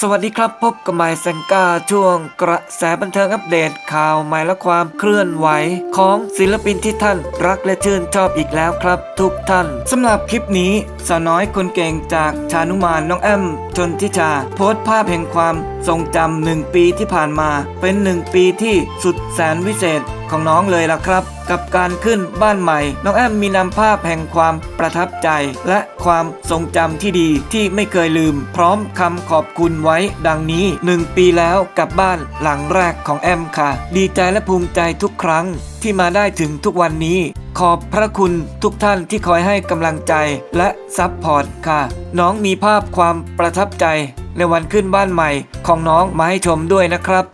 สวัสดีครับพบกับไมค์แซงก้าช่วงกระแสบันเทิงอัปเดตข่าวใหม่และความเคลื่อนไหว ของศิลปินที่ท่านรักและชื่นชอบอีกแล้วครับ ทุกท่านสำหรับคลิปนี้สาวน้อยคนเก่งจากชานุมานน้องแอมชนทิชา โพสต์ภาพแห่งความทรงจำหนึ่งปีที่ผ่านมา เป็นหนึ่งปีที่สุดแสนวิเศษ ของน้องเลยล่ะครับ กับการขึ้นบ้านใหม่ น้องแอมมีนำภาพแห่งความประทับใจ และความทรงจำที่ดีที่ไม่เคยลืม พร้อมคำขอบคุณไว้ดังนี้หนึ่งปีแล้วกับบ้านหลังแรกของแอมค่ะ ดีใจและภูมิใจทุกครั้งที่มาได้ถึงทุกวันนี้ ขอบพระคุณทุกท่านที่คอยให้กำลังใจและซัพพอร์ตค่ะ น้องมีภาพความประทับใจ ในวันขึ้นบ้านใหม่ของน้องมาให้ชมด้วยนะครับ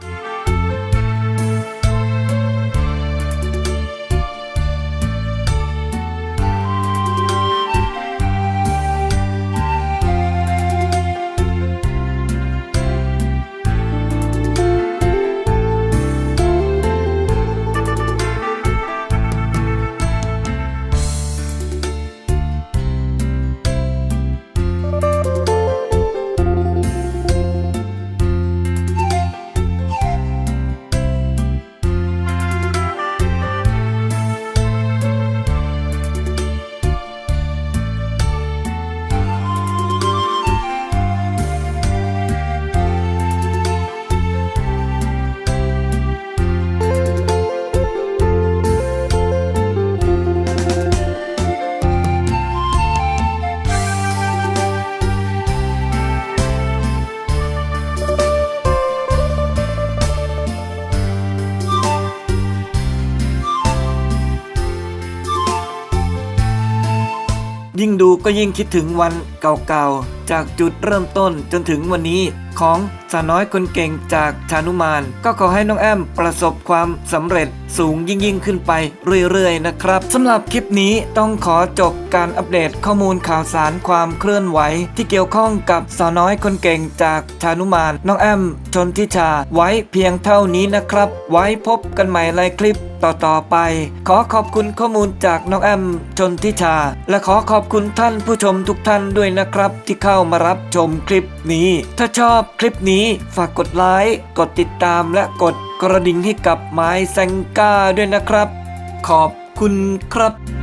ยิ่งดูก็ยิ่งคิดถึงวันเก่าๆ จากจุดเริ่มต้นจนถึงวันนี้ ของสาวน้อยคนเก่งจากชานุมาน ก็ขอให้น้องแอมประสบความสำเร็จสูงยิ่งยิ่งขึ้นไปเรื่อยๆนะครับสำหรับคลิปนี้ต้องขอจบการอัปเดตข้อมูลข่าวสารความเคลื่อนไหว ที่เกี่ยวข้องกับสาวน้อยคนเก่งจากชานุมาน น้องแอมชนทิชาไว้เพียงเท่านี้นะครับ ไว้พบกันใหม่ในคลิปต่อต่อไป ขอขอบคุณข้อมูลจากน้องแอมชนทิชา และขอขอบคุณท่านผู้ชมทุกท่านด้วยนะครับที่เข้ามารับชมคลิปนี้ ถ้าชอบคลิปนี้ฝากกดไลค์กดติดตามและกดกระดิ่งให้กับไม้แซงก้าด้วยนะครับ ขอบคุณครับ